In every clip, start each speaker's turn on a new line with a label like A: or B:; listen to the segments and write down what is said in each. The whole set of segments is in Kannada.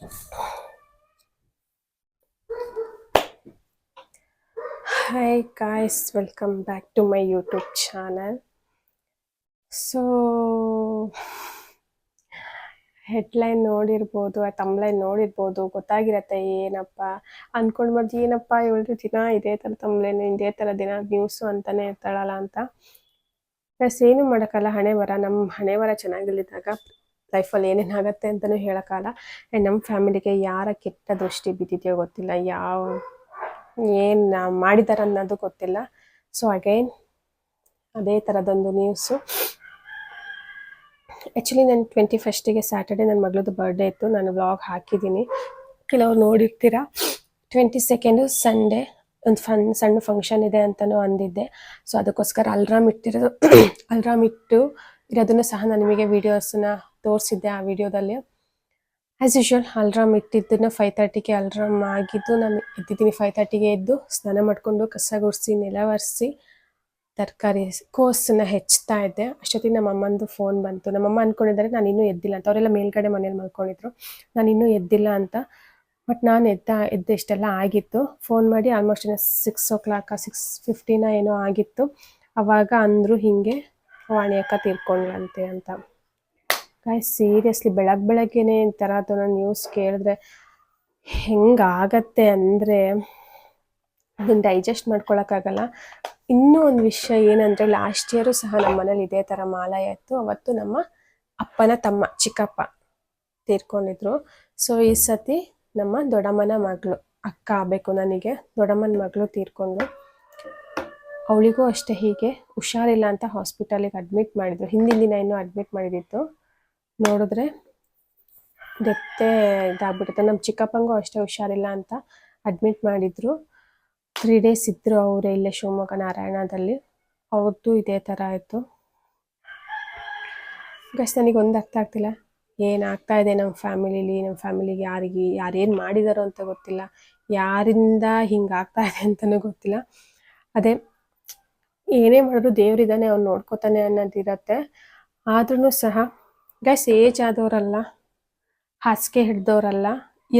A: Hi guys welcome back to my YouTube channel. So headline ನೋಡಿರ್ಬೋದು ತಮ್ಲೈನ್ ನೋಡಿರ್ಬೋದು, ಗೊತ್ತಾಗಿರತ್ತೆ ಏನಪ್ಪ ಅಂದ್ಕೊಂಡು ಬಂದು ಏನಪ್ಪ ಇವಳು ದಿನ ಇದೇ ಥರ ತಮ್ಲೈನ್ ಇದೇ ಥರ ದಿನ ನ್ಯೂಸು ಅಂತಲೇ ಇರ್ತಾಳಲ್ಲ ಅಂತ ಪ್ಲಸ್ ಏನು ಮಾಡೋಕ್ಕಲ್ಲ, ಹಣೆ ಬರ ನಮ್ಮ ಹಣೆ ಬರ ಚೆನ್ನಾಗಿಲ್ಲಿದ್ದಾಗ ಲೈಫಲ್ಲಿ ಏನೇನಾಗತ್ತೆ ಅಂತಲೂ ಹೇಳೋಕ್ಕಲ್ಲ ಆ್ಯಂಡ್ ನಮ್ಮ ಫ್ಯಾಮಿಲಿಗೆ ಯಾರ ಕೆಟ್ಟ ದೃಷ್ಟಿ ಬಿದ್ದಿದೆಯೋ ಗೊತ್ತಿಲ್ಲ. ಯಾವ, ಏನು ಮಾಡಿದಾರೆ ಅನ್ನೋದು ಗೊತ್ತಿಲ್ಲ. ಸೊ ಅಗೈನ್ ಅದೇ ಥರದೊಂದು ನ್ಯೂಸು ಆ್ಯಕ್ಚುಲಿ ನಾನು ಟ್ವೆಂಟಿ ಫಸ್ಟಿಗೆ ಸ್ಯಾಟರ್ಡೆ ನನ್ನ ಮಗಳದ್ದು ಬರ್ಡೇ ಇತ್ತು. ನಾನು ವ್ಲಾಗ್ ಹಾಕಿದ್ದೀನಿ. ಕೆಲವ್ರು ನೋಡಿರ್ತೀರ? ಟ್ವೆಂಟಿ ಸೆಕೆಂಡು ಸಂಡೇ ಒಂದು ಫನ್ ಸಣ್ಣ ಫಂಕ್ಷನ್ ಇದೆ ಅಂತಲೂ ಅಂದಿದ್ದೆ. ಸೊ ಅದಕ್ಕೋಸ್ಕರ ಅಲ್ರಾಮ್ ಇಟ್ಟಿರೋದು ಅಲ್ರಾಮ್ ಇಟ್ಟು ಇರೋದನ್ನು ಸಹ ನಾನು ನಿಮಗೆ ವೀಡಿಯೋಸನ್ನ ತೋರಿಸಿದ್ದೆ ಆ ವಿಡಿಯೋದಲ್ಲಿ. ಆ್ಯಸ್ ಯೂಶ್ವಲ್ ಅಲ್ರಾಮ್ ಇಟ್ಟಿದ್ದನ್ನು ಫೈವ್ ತರ್ಟಿಗೆ ಅಲ್ರಾಮ್ ಆಗಿದ್ದು ನಾನು ಎದ್ದಿದ್ದೀನಿ. ಫೈವ್ ತರ್ಟಿಗೆ ಎದ್ದು ಸ್ನಾನ ಮಾಡಿಕೊಂಡು ಕಸ ಗುಡಿಸಿ, ನೆಲ ಒರೆಸಿ, ತರಕಾರಿ ಕೋಸನ್ನು ಹೆಚ್ಚುತ್ತಾ ಇದ್ದೆ. ಅಷ್ಟೊತ್ತಿಗೆ ನಮ್ಮ ಅಮ್ಮಂದು ಫೋನ್ ಬಂತು. ನಮ್ಮಮ್ಮ ಅಂದ್ಕೊಂಡಿದ್ದಾರೆ ನಾನು ಇನ್ನೂ ಎದ್ದಿಲ್ಲ ಅಂತ. ಅವರೆಲ್ಲ ಮೇಲ್ಗಡೆ ಮನೇಲಿ ಮಲ್ಕೊಂಡಿದ್ರು. ನಾನು ಇನ್ನೂ ಎದ್ದಿಲ್ಲ ಅಂತ. ಬಟ್ ನಾನು ಎದ್ದ, ಎದ್ದೆ ಇಷ್ಟೆಲ್ಲ ಆಗಿತ್ತು. ಫೋನ್ ಮಾಡಿ ಆಲ್ಮೋಸ್ಟ್ ಏನೋ ಸಿಕ್ಸ್ ಓ ಕ್ಲಾಕ ಸಿಕ್ಸ್ ಫಿಫ್ಟಿನ ಏನೋ ಆಗಿತ್ತು. ಅವಾಗ ಅಂದರು ಹೀಗೆ, ವಾಣಿ ಅಕ್ಕ ತೀರ್ಕೊಂಡ್ಲಂತೆ ಅಂತ. ಗಾಯ್ ಸೀರಿಯಸ್ಲಿ ಬೆಳಗ್ಗೆ ಬೆಳಗ್ಗೆನೆ ಈ ಥರದ್ದು ನ್ಯೂಸ್ ಕೇಳಿದ್ರೆ ಹೆಂಗಾಗತ್ತೆ ಅಂದರೆ ಅದನ್ನ ಡೈಜೆಸ್ಟ್ ಮಾಡ್ಕೊಳಕ್ಕಾಗಲ್ಲ. ಇನ್ನೂ ಒಂದು ವಿಷಯ ಏನಂದರೆ ಲಾಸ್ಟ್ ಇಯರು ಸಹ ನಮ್ಮ ಮನೇಲಿ ಇದೇ ಥರ ಮಾಲಯ ಇತ್ತು. ಅವತ್ತು ನಮ್ಮ ಅಪ್ಪನ ತಮ್ಮ, ಚಿಕ್ಕಪ್ಪ ತೀರ್ಕೊಂಡಿದ್ರು. ಸೊ ಈ ಸತಿ ನಮ್ಮ ದೊಡ್ಡಮ್ಮನ ಮಗಳು, ಅಕ್ಕ ಆಗಬೇಕು ನನಗೆ. ದೊಡ್ಡಮ್ಮನ ಮಗಳು ತೀರ್ಕೊಂಡು ಅವಳಿಗೂ ಅಷ್ಟೇ ಹೀಗೆ ಹುಷಾರಿಲ್ಲ ಅಂತ ಹಾಸ್ಪಿಟಲಿಗೆ ಅಡ್ಮಿಟ್ ಮಾಡಿದ್ರು. ಹಿಂದಿನ ದಿನ ಇನ್ನೂ ಅಡ್ಮಿಟ್ ಮಾಡಿದಿತ್ತು. ನೋಡಿದ್ರೆ ಡೆತ್ತೆ ಇದಾಗ್ಬಿಡುತ್ತೆ. ನಮ್ಮ ಚಿಕ್ಕಪ್ಪಂಗೂ ಅಷ್ಟೇ ಹುಷಾರಿಲ್ಲ ಅಂತ ಅಡ್ಮಿಟ್ ಮಾಡಿದ್ರು. ತ್ರೀ ಡೇಸ್ ಇದ್ರು ಅವರೇ ಇಲ್ಲೇ ಶಿವಮೊಗ್ಗ ನಾರಾಯಣದಲ್ಲಿ. ಅವ್ರದ್ದು ಇದೇ ಥರ ಆಯಿತು. ಗಸ್ ನನಗೆ ಒಂದು ಅರ್ಥ ಆಗ್ತಿಲ್ಲ. ಏನಾಗ್ತಾ ಇದೆ ನಮ್ಮ ಫ್ಯಾಮಿಲಿಲಿ? ನಮ್ಮ ಫ್ಯಾಮಿಲಿಗೆ ಯಾರಿಗೆ ಯಾರೇನು ಮಾಡಿದಾರೋ ಅಂತ ಗೊತ್ತಿಲ್ಲ. ಯಾರಿಂದ ಹಿಂಗಾಗ್ತಾ ಇದೆ ಅಂತಲೂ ಗೊತ್ತಿಲ್ಲ. ಅದೇ ಏನೇ ಮಾಡಿದ್ರು ದೇವರಿದ್ದಾನೆ ಅವ್ನು ನೋಡ್ಕೋತಾನೆ ಅನ್ನೋದಿರತ್ತೆ. ಆದ್ರೂ ಸಹ ಗೈಸ್ ಏಜ್ ಆದವರಲ್ಲ ಹಾಸಿಗೆ ಹಿಡ್ದವರಲ್ಲ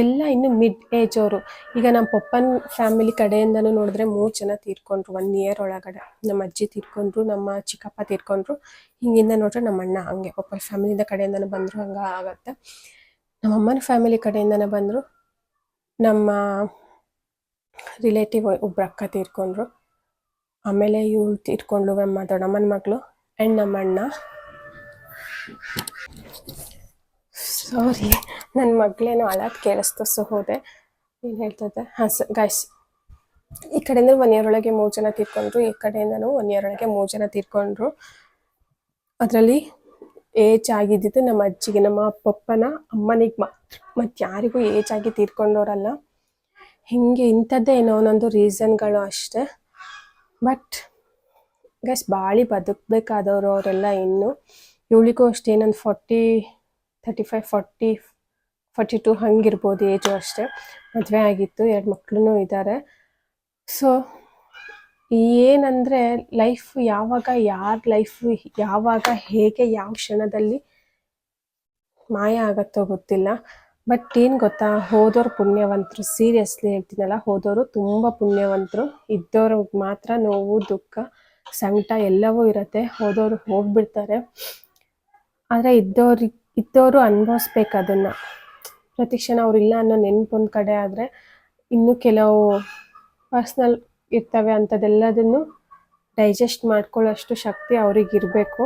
A: ಎಲ್ಲ ಇನ್ನು ಮಿಡ್ ಏಜ್ ಅವರು. ಈಗ ನಮ್ಮ ಪಪ್ಪನ ಫ್ಯಾಮಿಲಿ ಕಡೆಯಿಂದನೂ ನೋಡಿದ್ರೆ ಮೂರು ಜನ ತೀರ್ಕೊಂಡ್ರು ಒನ್ ಇಯರ್ ಒಳಗಡೆ. ನಮ್ಮ ಅಜ್ಜಿ ತೀರ್ಕೊಂಡ್ರು, ನಮ್ಮ ಚಿಕ್ಕಪ್ಪ ತೀರ್ಕೊಂಡ್ರು. ಹಿಂಗಿಂದ ನೋಡ್ರೆ ನಮ್ಮ ಅಣ್ಣ ಹಂಗೆ, ಪಪ್ಪನ ಫ್ಯಾಮಿಲಿಯಿಂದ ಕಡೆಯಿಂದನೂ ಬಂದರು, ಹಂಗೆ ಆಗತ್ತೆ. ನಮ್ಮ ಅಮ್ಮನ ಫ್ಯಾಮಿಲಿ ಕಡೆಯಿಂದನೇ ಬಂದರು. ನಮ್ಮ ರಿಲೇಟಿವ್ ಒಬ್ರು ಅಕ್ಕ ತೀರ್ಕೊಂಡ್ರು. ಆಮೇಲೆ ಇವಳು ತೀರ್ಕೊಂಡ್ಳು ನಮ್ಮ ದೊಡ್ಡಮ್ಮನ ಮಗಳು ಆ್ಯಂಡ್ ನಮ್ಮ ಅಣ್ಣ. ಸಾರಿ ನನ್ನ ಮಗಳೇನು ಅಳಾದ್ ಕೇಳಿಸ್ತು ಸೊ ಹೋದೆ. ಏನು ಹೇಳ್ತದೆ ಹಾಂ ಸರ್ ಗಾಯ್ಸ್ ಈ ಕಡೆಯಿಂದ ಒನ್ ಇಯರ್ ಒಳಗೆ ಮೂರು ಜನ ತೀರ್ಕೊಂಡ್ರು, ಈ ಕಡೆಯಿಂದನು ಒನ್ ಇಯರ್ ಒಳಗೆ ಮೂರು ಜನ ತೀರ್ಕೊಂಡ್ರು. ಅದರಲ್ಲಿ ಏಜ್ ಆಗಿದ್ದಿದ್ದು ನಮ್ಮ ಅಜ್ಜಿಗೆ, ನಮ್ಮ ಪಪ್ಪನ ಅಮ್ಮನಿಗೆ ಮಾತ್ರ. ಮತ್ತು ಯಾರಿಗೂ ಏಜ್ ಆಗಿ ತೀರ್ಕೊಂಡವ್ರಲ್ಲ. ಹಿಂಗೆ ಇಂಥದ್ದೇ ಏನೋ ಒಂದೊಂದು ರೀಸನ್ಗಳು ಅಷ್ಟೇ. ಬಟ್ ಗೈಸ್ ಬಾಳಿ ಬದುಕಬೇಕಾದವರು ಅವರೆಲ್ಲ ಇನ್ನು ಇವಳಿಗೂ ಅಷ್ಟೇ ನನ್ನ forty thirty five forty forty two ಹಂಗಿರ್ಬೋದು age ಅಷ್ಟೇ. ಮದುವೆ ಆಗಿತ್ತು, ಎರಡು ಮಕ್ಕಳು ಇದ್ದಾರೆ ಸೊ ಏನಂದರೆ ಲೈಫ್ ಯಾವಾಗ, ಯಾರ ಲೈಫ್ ಯಾವಾಗ, ಹೇಗೆ, ಯಾವ ಕ್ಷಣದಲ್ಲಿ ಮಾಯ ಆಗತ್ತೋ ಗೊತ್ತಿಲ್ಲ. ಬಟ್ ಏನು ಗೊತ್ತಾ, ಹೋದೋರು ಪುಣ್ಯವಂತರು ಸೀರಿಯಸ್ಲಿ ಹೇಳ್ತೀನಲ್ಲ ಹೋದವರು ತುಂಬ ಪುಣ್ಯವಂತರು. ಇದ್ದವ್ರಿಗೆ ಮಾತ್ರ ನೋವು, ದುಃಖ, ಸಂಕಟ ಎಲ್ಲವೂ ಇರುತ್ತೆ. ಹೋದವರು ಹೋಗ್ಬಿಡ್ತಾರೆ. ಆದರೆ ಇದ್ದವ್ರಿಗೆ ಇದ್ದವರು ಅನುಭವಿಸ್ಬೇಕು ಅದನ್ನು. ಪ್ರತಿ ಕ್ಷಣ ಅವ್ರಿಲ್ಲ ಅನ್ನೋ ನೆನಪು ಒಂದು ಕಡೆ ಆದರೆ ಇನ್ನು ಕೆಲವು ಪರ್ಸ್ನಲ್ ಇರ್ತವೆ ಅಂಥದ್ದೆಲ್ಲದನ್ನು ಡೈಜೆಸ್ಟ್ ಮಾಡ್ಕೊಳ್ಳೋಷ್ಟು ಶಕ್ತಿ ಅವ್ರಿಗೆ ಇರಬೇಕು.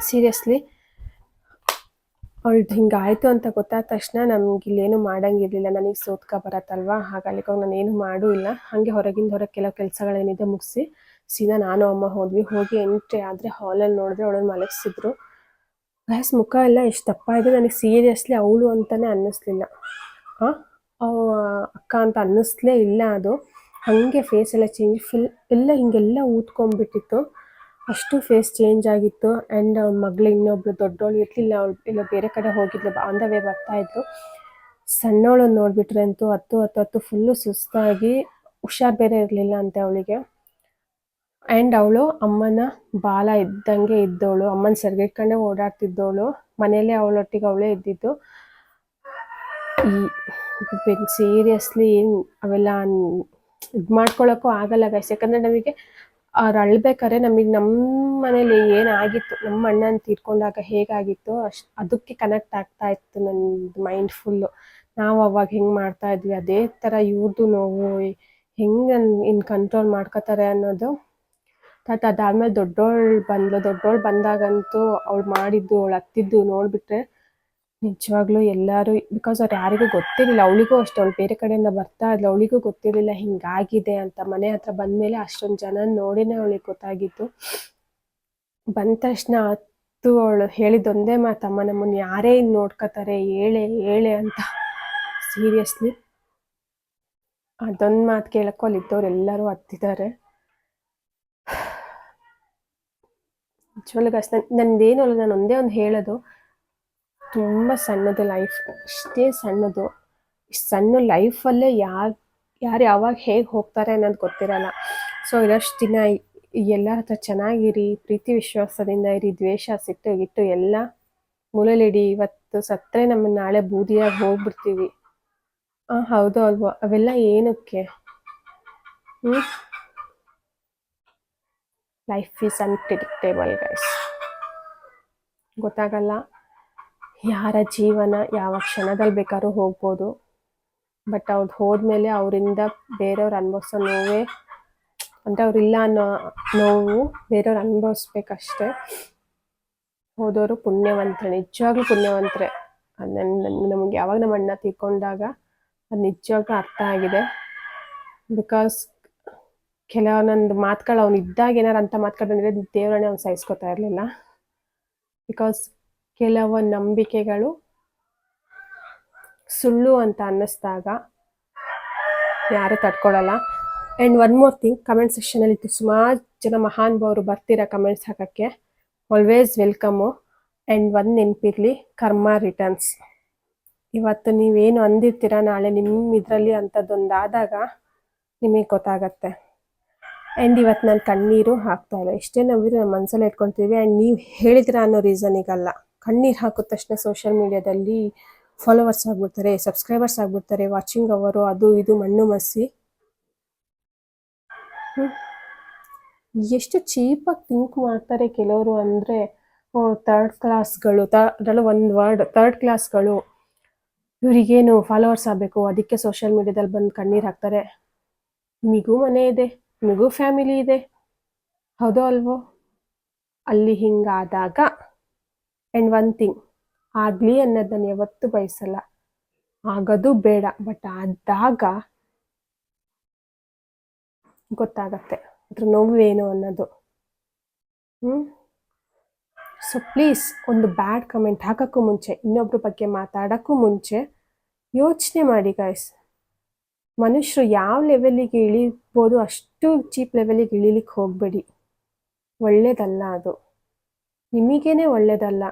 A: ಸೀರಿಯಸ್ಲಿ ಅವಳ್ದು ಹಿಂಗಾಯಿತು ಅಂತ ಗೊತ್ತಾದ ತಕ್ಷಣ ನಮ್ಗೆ ಇಲ್ಲೇನು ಮಾಡಂಗಿರಲಿಲ್ಲ. ನನಗೆ ಸೋತ್ಕ ಬರತ್ತಲ್ವಾ? ಹಾಗಾಗಿ ನಾನು ಏನು ಮಾಡೂ ಇಲ್ಲ. ಹಾಗೆ ಹೊರಗಿಂದ ಹೊರಗೆ ಕೆಲವು ಕೆಲಸಗಳೇನಿದೆ ಮುಗಿಸಿ ಸೀದಾ ನಾನು ಅಮ್ಮ ಹೋದ್ವಿ. ಹೋಗಿ ಎಂಟ್ರಿ ಆದರೆ ಹಾಲಲ್ಲಿ ನೋಡಿದ್ರೆ ಅವಳನ್ನು ಮಲಗಿಸಿದ್ರು. ಗ್ಯಾಸ್ ಮುಖ ಎಲ್ಲ ಎಷ್ಟು ದಪ್ಪ ಇದೆ ನನಗೆ ಸೀರಿಯಸ್ಲಿ ಅವಳು ಅಂತಲೇ ಅನ್ನಿಸ್ಲಿಲ್ಲ. ಅಕ್ಕ ಅಂತ ಅನ್ನಿಸ್ಲೇ ಇಲ್ಲ ಅದು. ಹಾಗೆ ಫೇಸ್ ಎಲ್ಲ ಚೇಂಜ್ ಫುಲ್ ಎಲ್ಲ ಹಿಂಗೆಲ್ಲ ಊದ್ಕೊಂಡ್ಬಿಟ್ಟಿತ್ತು. ಅಷ್ಟು ಫೇಸ್ ಚೇಂಜ್ ಆಗಿತ್ತು. ಆ್ಯಂಡ್ ಅವ್ಳ ಮಗಳು ಇನ್ನೊಬ್ಳು ದೊಡ್ಡವಳು ಇರಲಿಲ್ಲ, ಅವಳು ಇಲ್ಲ ಬೇರೆ ಕಡೆ ಹೋಗಿದ್ಲು ಆನ್ ದ ವೇ ಬರ್ತಾಯಿದ್ರು ಸಣ್ಣವಳನ್ನು ನೋಡಿಬಿಟ್ರೆ ಅಂತೂ ಹತ್ತು ಹತ್ತು ಹತ್ತು ಫುಲ್ಲು ಸುಸ್ತಾಗಿ, ಹುಷಾರು ಬೇರೆ ಇರಲಿಲ್ಲ ಅಂತೆ ಅವಳಿಗೆ. ಆ್ಯಂಡ್ ಅವಳು ಅಮ್ಮನ ಬಾಲ ಇದ್ದಂಗೆ ಇದ್ದವಳು. ಅಮ್ಮನ ಸೆರಗಿಟ್ಕೊಂಡೆ ಓಡಾಡ್ತಿದ್ದವಳು. ಮನೆಯಲ್ಲೇ ಅವಳೊಟ್ಟಿಗೆ ಅವಳೇ ಇದ್ದಿದ್ದು. ಈ ಸೀರಿಯಸ್ಲಿ ಅವೆಲ್ಲ ಇದು ಮಾಡ್ಕೊಳ್ಳೋಕ್ಕೂ ಆಗಲ್ಲ ಗೈಸ್ ಯಾಕಂದ್ರೆ ನಮಗೆ ಅವ್ರು ಅಳ್ಬೇಕಾದ್ರೆ ನಮಗೆ ನಮ್ಮ ಮನೇಲಿ ಏನಾಗಿತ್ತು ನಮ್ಮ ಅಣ್ಣನ ತೀರ್ಕೊಂಡಾಗ ಹೇಗಾಗಿತ್ತು, ಅಷ್ಟು, ಅದಕ್ಕೆ ಕನೆಕ್ಟ್ ಆಗ್ತಾ ಇತ್ತು ನನ್ನ ಮೈಂಡ್ ಫುಲ್ಲು ನಾವು ಅವಾಗ ಹೆಂಗೆ ಮಾಡ್ತಾ ಇದ್ವಿ, ಅದೇ ಥರ ಇವ್ರದ್ದು ನೋವು, ಹೆಂಗೆ ಇನ್ ಕಂಟ್ರೋಲ್ ಮಾಡ್ಕೋತಾರೆ ಅನ್ನೋದು ಮತ್ತು ಅದಾದ್ಮೇಲೆ ದೊಡ್ಡೋಳು ಬಂದ್ಲು. ದೊಡ್ಡೋಳು ಬಂದಾಗಂತೂ ಅವಳು ಮಾಡಿದ್ದು, ಅವಳು ಹತ್ತಿದ್ದು ನೋಡಿಬಿಟ್ರೆ ನಿಜವಾಗ್ಲೂ ಎಲ್ಲರೂ ಬಿಕಾಸ್ ಅವ್ರು ಯಾರಿಗೂ ಗೊತ್ತಿರಲಿಲ್ಲ. ಅವಳಿಗೂ ಅಷ್ಟೇ, ಅವಳು ಬೇರೆ ಕಡೆಯಿಂದ ಬರ್ತಾ ಇದ್ಲು. ಅವಳಿಗೂ ಗೊತ್ತಿರಲಿಲ್ಲ, ಹಿಂಗಾಗಿದೆ ಅಂತ. ಮನೆ ಹತ್ರ ಬಂದಮೇಲೆ ಅಷ್ಟೊಂದು ಜನ ನೋಡಿನೇ ಅವಳಿಗೆ ಗೊತ್ತಾಗಿತ್ತು ಬಂದ ತಕ್ಷಣ ಹತ್ತು ಅವಳು ಹೇಳಿದ್ದೊಂದೇ ಮಾತಮ್ಮ ನಮ್ಮನ್ನು ಯಾರೇ ಇನ್ನು ನೋಡ್ಕೋತಾರೆ, ಹೇಳೆ ಹೇಳೆ ಅಂತ. ಸೀರಿಯಸ್ಲಿ ಅದೊಂದು ಮಾತು ಕೇಳಕ್ಕೋ ಅಲ್ಲಿದ್ದವ್ರು ಎಲ್ಲರೂ ಹತ್ತಿದ್ದಾರೆ. ನಿಜವಾಗ್ಲೂ ಕಷ್ಟ ನಂದೇನು ಅಲ್ಲ, ನಾನು ಒಂದೇ ಒಂದು ಹೇಳೋದು. ತುಂಬ ಸಣ್ಣದು ಲೈಫ್ ಇಷ್ಟೇ ಸಣ್ಣದು. ಇಷ್ಟು ಸಣ್ಣ ಲೈಫಲ್ಲೇ ಯಾರು ಯಾರು ಯಾವಾಗ ಹೇಗೆ ಹೋಗ್ತಾರೆ ಅನ್ನೋದು ಗೊತ್ತಿರಲ್ಲ. ಸೊ ಇರೋಷ್ಟು ದಿನ ಎಲ್ಲರ ಹತ್ರ ಚೆನ್ನಾಗಿರಿ, ಪ್ರೀತಿ ವಿಶ್ವಾಸದಿಂದ ಇರಿ, ದ್ವೇಷ, ಸಿಟ್ಟು, ಗಿಟ್ಟು ಎಲ್ಲ ಮೂಲಲಿಡಿ ಇವತ್ತು ಸತ್ತರೆ ನಮ್ಮ ನಾಳೆ ಬೂದಿಯಾಗಿ ಹೋಗ್ಬಿಡ್ತೀವಿ. ಹಾಂ ಹೌದು ಅಲ್ವೋ? ಅವೆಲ್ಲ ಏನಕ್ಕೆ? ಹ್ಞೂ ಲೈಫ್ ಈಸ್ ಅನ್ಪ್ರಿಡಿಕ್ಟೇಬಲ್ ಗೈಸ್ ಗೊತ್ತಾಗಲ್ಲ. ಯಾರ ಜೀವನ ಯಾವ ಕ್ಷಣದಲ್ಲಿ ಬೇಕಾದ್ರೂ ಹೋಗ್ಬೋದು. ಬಟ್ ಅವ್ರು ಹೋದ್ಮೇಲೆ ಅವರಿಂದ ಬೇರೆಯವ್ರು ಅನುಭವಿಸೋ ನೋವೇ ಅಂದರೆ ಅವ್ರಿಲ್ಲ ಅನ್ನೋ ನೋವು ಬೇರೆಯವ್ರು ಅನುಭವಿಸ್ಬೇಕಷ್ಟೆ. ಹೋದವರು ಪುಣ್ಯವಂತರೆ, ನಿಜವಾಗ್ಲೂ ಪುಣ್ಯವಂತರೆ. ನನ್ನ ನಮಗೆ ಯಾವಾಗ ನಮ್ಮ ಅಣ್ಣ ತೀರ್ಕೊಂಡಾಗ ಅದು ನಿಜವಾಗ್ಲೂ ಅರ್ಥ ಆಗಿದೆ. ಬಿಕಾಸ್ ಕೆಲವೊಂದೊಂದು ಮಾತುಗಳು ಅವ್ನು ಇದ್ದಾಗ ಏನಾರು ಅಂತ ಮಾತುಗಳು ಬಂದರೆ ದೇವರನ್ನೇ ಅವ್ನು ಸಹಿಸ್ಕೊತಾ ಇರಲಿಲ್ಲ. ಬಿಕಾಸ್ ಕೆಲವೊಂದು ನಂಬಿಕೆಗಳು ಸುಳ್ಳು ಅಂತ ಅನ್ನಿಸ್ದಾಗ ಯಾರು ತಡ್ಕೊಳ್ಳಲ್ಲ and one more thing comment ಸೆಕ್ಷನಲ್ಲಿ ಸುಮಾರು ಜನ ಮಹಾನುಭಾವರು ಬರ್ತೀರಾ ಕಮೆಂಟ್ಸ್ ಹಾಕೋಕ್ಕೆ ಆಲ್ವೇಸ್ ವೆಲ್ಕಮ್ಮು ಆ್ಯಂಡ್ ಒಂದು ನೆನಪಿರಲಿ, ಕರ್ಮ ರಿಟರ್ನ್ಸ್ ಇವತ್ತು ನೀವೇನು ಅಂದಿರ್ತೀರ ನಾಳೆ ನಿಮ್ಮ ಇದರಲ್ಲಿ ಅಂಥದ್ದೊಂದಾದಾಗ ನಿಮಗೆ ಗೊತ್ತಾಗತ್ತೆ. ಆ್ಯಂಡ್ ಇವತ್ತು ನಾನು ಕಣ್ಣೀರು ಹಾಕ್ತಾ ಇಲ್ಲ. ಎಷ್ಟೇ ನಾವಿರು ನಮ್ಮ ಮನಸ್ಸಲ್ಲಿ ಇಟ್ಕೊಳ್ತೀವಿ ಆ್ಯಂಡ್ ನೀವು ಹೇಳಿದ್ರ ಅನ್ನೋ ರೀಸನಿಗಲ್ಲ ಕಣ್ಣೀರು ಹಾಕಿದ ತಕ್ಷಣ ಸೋಷಿಯಲ್ ಮೀಡಿಯಾದಲ್ಲಿ ಫಾಲೋವರ್ಸ್ ಆಗ್ಬಿಡ್ತಾರೆ ಸಬ್ಸ್ಕ್ರೈಬರ್ಸ್ ಆಗ್ಬಿಡ್ತಾರೆ ವಾಚಿಂಗ್ ಅವರು, ಅದು ಇದು ಮಣ್ಣು ಮಸಿ ಎಷ್ಟು ಚೀಪಾಗಿ ಥಿಂಕ್ ಮಾಡ್ತಾರೆ ಕೆಲವರು ಅಂದರೆ ಥರ್ಡ್ ಕ್ಲಾಸ್ಗಳು ತ, ಅದರಲ್ಲೂ ಒಂದು ವರ್ಡ್ ಥರ್ಡ್ ಕ್ಲಾಸ್ಗಳು ಇವರಿಗೇನು ಫಾಲೋವರ್ಸ್ ಆಗಬೇಕು, ಅದಕ್ಕೆ ಸೋಷಿಯಲ್ ಮೀಡಿಯಾದಲ್ಲಿ ಬಂದು ಕಣ್ಣೀರು ಹಾಕ್ತಾರೆ. ನಿಮಗೂ ಮನೆ ಇದೆ. ನಿಮಗೂ ಫ್ಯಾಮಿಲಿ ಇದೆ. ಹೌದೋ ಅಲ್ವೋ? ಅಲ್ಲಿ ಹಿಂಗಾದಾಗ ಆ್ಯಂಡ್ ಒನ್ ಥಿಂಗ್ ಆಗಲಿ ಅನ್ನೋದನ್ನು ಯಾವತ್ತೂ ಬಯಸಲ್ಲ. ಆಗೋದು ಬೇಡ ಬಟ್ ಆದಾಗ ಗೊತ್ತಾಗತ್ತೆ. ಅದ್ರ ನೋವೇನು ಅನ್ನೋದು. ಹ್ಞೂ ಸೊ ಪ್ಲೀಸ್ ಒಂದು ಬ್ಯಾಡ್ ಕಮೆಂಟ್ ಹಾಕೋಕ್ಕೂ ಮುಂಚೆ, ಇನ್ನೊಬ್ರ ಬಗ್ಗೆ ಮಾತಾಡೋಕ್ಕೂ ಮುಂಚೆ ಯೋಚನೆ ಮಾಡಿ ಗಾಯ್ಸ್ ಮನುಷ್ಯರು ಯಾವ ಲೆವೆಲಿಗೆ ಇಳಿಬೋದು ಅಷ್ಟು ಚೀಪ್ ಲೆವೆಲಿಗೆ ಇಳಿಲಿಕ್ಕೆ ಹೋಗಬೇಡಿ. ಒಳ್ಳೇದಲ್ಲ ಅದು. ನಿಮಗೇನೆ ಒಳ್ಳೇದಲ್ಲ.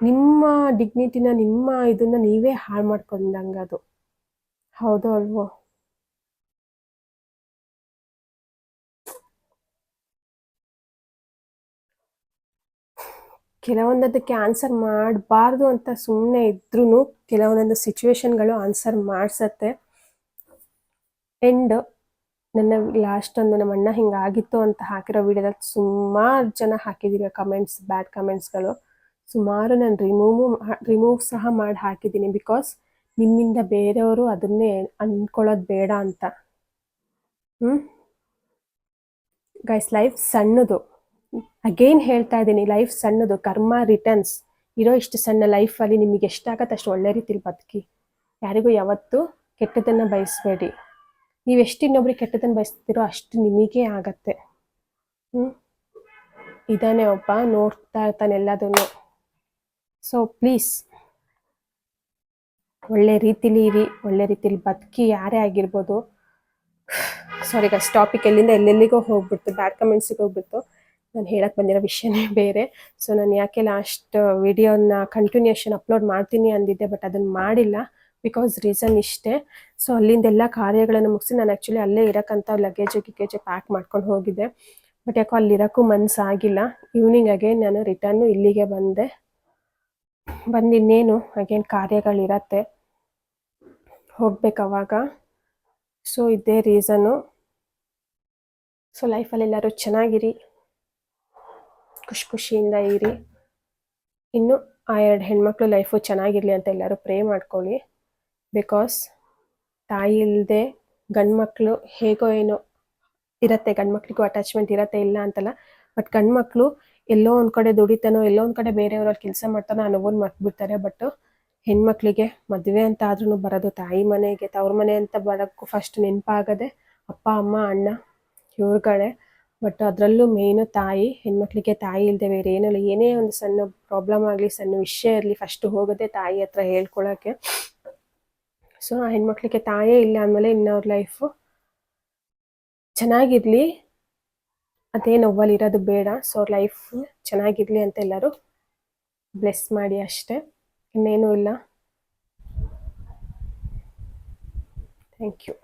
A: ನಿಮ್ಮ ಡಿಗ್ನಿಟಿನ ನಿಮ್ಮ ಇದನ್ನ ನೀವೇ ಹಾಳು ಮಾಡ್ಕೊಂಡಂಗೆ ಅದು. ಹೌದು ಅಲ್ವೋ? ಕೆಲವೊಂದಕ್ಕೆ ಆನ್ಸರ್ ಮಾಡಬಾರ್ದು ಅಂತ ಸುಮ್ಮನೆ ಇದ್ರೂ ಕೆಲವೊಂದೊಂದು ಸಿಚುವೇಶನ್ಗಳು ಆನ್ಸರ್ ಮಾಡಿಸತ್ತೆ. ಎಂಡ್ ನನ್ನ ಲಾಸ್ಟ್ ಒಂದು ನಮ್ಮ ಅಣ್ಣ ಹಿಂಗಾಗಿತ್ತು ಅಂತ ಹಾಕಿರೋ ವಿಡಿಯೋದಲ್ಲಿ ಸುಮಾರು ಜನ ಹಾಕಿದ್ದೀರಿ ಕಮೆಂಟ್ಸ್ ಬ್ಯಾಡ್ ಕಮೆಂಟ್ಸ್ಗಳು ಸುಮಾರು ನಾನು ರಿಮೂವ್ ರಿಮೂವ್ ಸಹ ಮಾಡಿ ಹಾಕಿದ್ದೀನಿ ಬಿಕಾಸ್ ನಿಮ್ಮಿಂದ ಬೇರೆಯವರು ಅದನ್ನೇ ಅಂದ್ಕೊಳ್ಳೋದು ಬೇಡ ಅಂತ. ಹ್ಞೂ ಗೈಸ್ ಲೈಫ್ ಸಣ್ಣದು. ಅಗೇನ್ ಹೇಳ್ತಾ ಇದ್ದೀನಿ ಲೈಫ್ ಸಣ್ಣದು. ಕರ್ಮ ರಿಟರ್ನ್ಸ್ ಇರೋ ಇಷ್ಟು ಸಣ್ಣ ಲೈಫಲ್ಲಿ ನಿಮಗೆ ಎಷ್ಟಾಗತ್ತೆ ಅಷ್ಟು ಒಳ್ಳೆ ರೀತಿಲಿ ಬದುಕಿ. ಯಾರಿಗೂ ಯಾವತ್ತೂ ಕೆಟ್ಟದನ್ನು ಬಯಸಬೇಡಿ. ನೀವು ಎಷ್ಟು ಇನ್ನೊಬ್ರಿಗೆ ಕೆಟ್ಟದನ್ನು ಬಯಸ್ತಿರೋ ಅಷ್ಟು ನಿಮಗೆ ಆಗತ್ತೆ. ಹ್ಞೂ ಇದಾನೆ ಒಬ್ಬ, ನೋಡ್ತಾ ಇರ್ತಾನೆ ಎಲ್ಲದನ್ನು. ಸೊ ಪ್ಲೀಸ್ ಒಳ್ಳೆ ರೀತಿಲಿ ಇರಿ, ಒಳ್ಳೆ ರೀತಿಲಿ ಬದುಕಿ, ಯಾರೇ ಆಗಿರ್ಬೋದು. ಸಾರಿ ಗಸ್ ಟಾಪಿಕ್ ಎಲ್ಲಿಂದ ಎಲ್ಲೆಲ್ಲಿಗೋ ಹೋಗ್ಬಿಡ್ತು ಬ್ಯಾಡ್ ಕಮೆಂಟ್ಸಿಗೆ ಹೋಗ್ಬಿಟ್ಟು ನಾನು ಹೇಳಕ್ಕೆ ಬಂದಿರೋ ವಿಷಯನೇ ಬೇರೆ. ಸೊ ನಾನು ಯಾಕೆ ಲಾಸ್ಟ್ ವಿಡಿಯೋನ ಕಂಟಿನ್ಯೂಷನ್ ಅಪ್ಲೋಡ್ ಮಾಡ್ತೀನಿ ಅಂದಿದ್ದೆ ಬಟ್ ಅದನ್ನು ಮಾಡಿಲ್ಲ. ಬಿಕಾಸ್ ರೀಸನ್ ಇಷ್ಟೇ. ಸೊ ಅಲ್ಲಿಂದ ಎಲ್ಲ ಕಾರ್ಯಗಳನ್ನು ಮುಗಿಸಿ ನಾನು ಆ್ಯಕ್ಚುಲಿ ಅಲ್ಲೇ ಇರೋಕ್ಕಂಥ ಲಗೇಜ್ ಗಿಗೇಜು ಪ್ಯಾಕ್ ಮಾಡ್ಕೊಂಡು ಹೋಗಿದ್ದೆ. ಬಟ್ ಯಾಕೋ ಅಲ್ಲಿರೋಕ್ಕೂ ಮನಸ್ಸಾಗಿಲ್ಲ ಈವ್ನಿಂಗ್ ಅಗೇನ್ ನಾನು ರಿಟರ್ನು ಇಲ್ಲಿಗೆ ಬಂದೆ. ಬಂದು ಇನ್ನೇನು ಅಗೇನ್ ಕಾರ್ಯಗಳಿರತ್ತೆ ಹೋಗ್ಬೇಕು ಅವಾಗ. ಸೊ ಇದೇ ರೀಸನ್ನು ಸೊ ಲೈಫಲ್ಲಿ ಎಲ್ಲರೂ ಚೆನ್ನಾಗಿರಿ. ಖುಷಿ ಖುಷಿಯಿಂದ ಇರಿ. ಇನ್ನು ಆ ಎರಡು ಹೆಣ್ಮಕ್ಳು ಲೈಫು ಚೆನ್ನಾಗಿರಲಿ ಅಂತ ಎಲ್ಲರೂ ಪ್ರೇ ಮಾಡ್ಕೊಳ್ಳಿ. ಬಿಕಾಸ್ ತಾಯಿ ಇಲ್ಲದೆ ಗಂಡ್ಮಕ್ಳು ಹೇಗೋ ಏನೋ ಇರತ್ತೆ, ಗಂಡ್ಮಕ್ಳಿಗೂ ಅಟ್ಯಾಚ್ಮೆಂಟ್ ಇರತ್ತೆ, ಇಲ್ಲ ಅಂತಲ್ಲ. ಬಟ್ ಗಂಡ್ಮಕ್ಳು ಎಲ್ಲೋ ಒಂದು ಕಡೆ ದುಡಿತಾನೋ, ಎಲ್ಲೋ ಒಂದು ಕಡೆ ಬೇರೆಯವ್ರಲ್ಲಿ ಕೆಲಸ ಮಾಡ್ತಾನೋ ಆ ನೋವನ್ನ ಮರ್ತ್ಬಿಡ್ತಾರೆ ಬಟ್ ಹೆಣ್ಮಕ್ಳಿಗೆ ಮದುವೆ ಅಂತ ಆದ್ರೂ ಬರೋದು ತಾಯಿ ಮನೆಗೆ, ತವ್ರ ಮನೆ ಅಂತ ಬರೋಕ್ಕೂ ಫಸ್ಟ್ ನೆನಪಾಗದೆ ಅಪ್ಪ, ಅಮ್ಮ, ಅಣ್ಣ, ಇವ್ರುಗಳೇ. ಬಟ್ ಅದರಲ್ಲೂ ಮೇಯ್ನು ತಾಯಿ, ಹೆಣ್ಮಕ್ಳಿಗೆ ತಾಯಿ ಇಲ್ಲದೆ ಬೇರೆ ಏನಲ್ಲ ಏನೇ ಒಂದು ಸಣ್ಣ ಪ್ರಾಬ್ಲಮ್ ಆಗಲಿ, ಸಣ್ಣ ವಿಷಯ ಇರಲಿ ಫಸ್ಟ್ ಹೋಗೋದೇ ತಾಯಿ ಹತ್ರ ಹೇಳ್ಕೊಳಕ್ಕೆ. ಸೊ ಆ ಹೆಣ್ಮಕ್ಳಿಗೆ ತಾಯೇ ಇಲ್ಲ ಅಂದಮೇಲೆ ಇನ್ನವ್ರ ಲೈಫು ಚೆನ್ನಾಗಿರ್ಲಿ. ಅದೇ ನೋವಲ್ಲಿರೋದು ಬೇಡ. ಸೊ ಅವ್ರ ಲೈಫ್ ಚೆನ್ನಾಗಿರ್ಲಿ ಅಂತ ಎಲ್ಲರೂ ಬ್ಲೆಸ್ ಮಾಡಿ ಅಷ್ಟೇ. ಇನ್ನೇನೂ ಇಲ್ಲ. Thank you